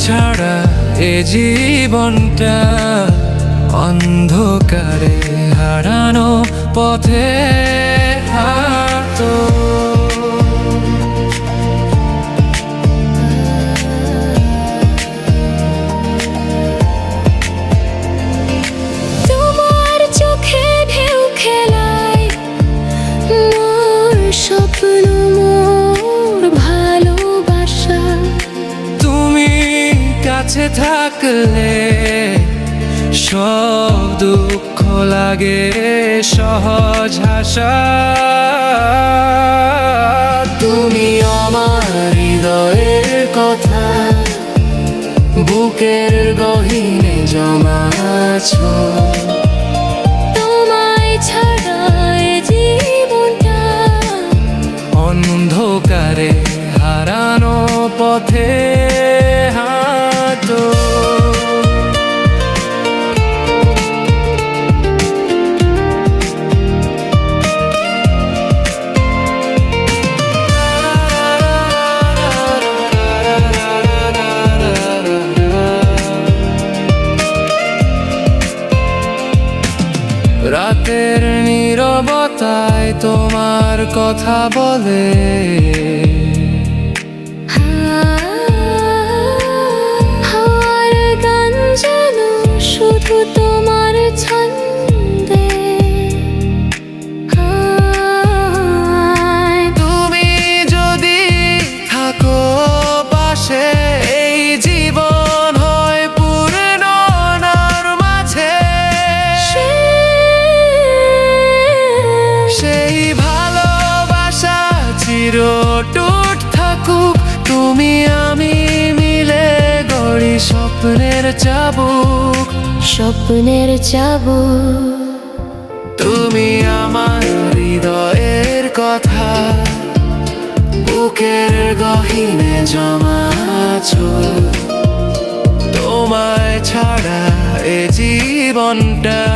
ছাড়া এ জীবনটা অন্ধকারে হারানো পথে খেলায় স্বপ্ন কাছে থাকলে সব দুঃখ লাগে সহজ হাসা তুমি আমার হৃদয়ের কথা বুকের গহিনে জমাছো তোমায় ছাড়া জীবনটা অন্ধকারে হারানো পথে রাতের নীরবতায় তোমার কথা বলে তোমার ছন্দে। তুমি যদি থাকো পাশে এই জীবন হয় পূর্ণ নার মাঝে। সেই ভালোবাসা চিরটুট থাকুক তুমি আমি মিলে গড়ি স্বপ্নের চাবুক। স্বপ্নের চাবু তুমি আমার হৃদয়ের কথা বুকের গহিনে জমাছো তোমায় ছাড়া এ জীবনটা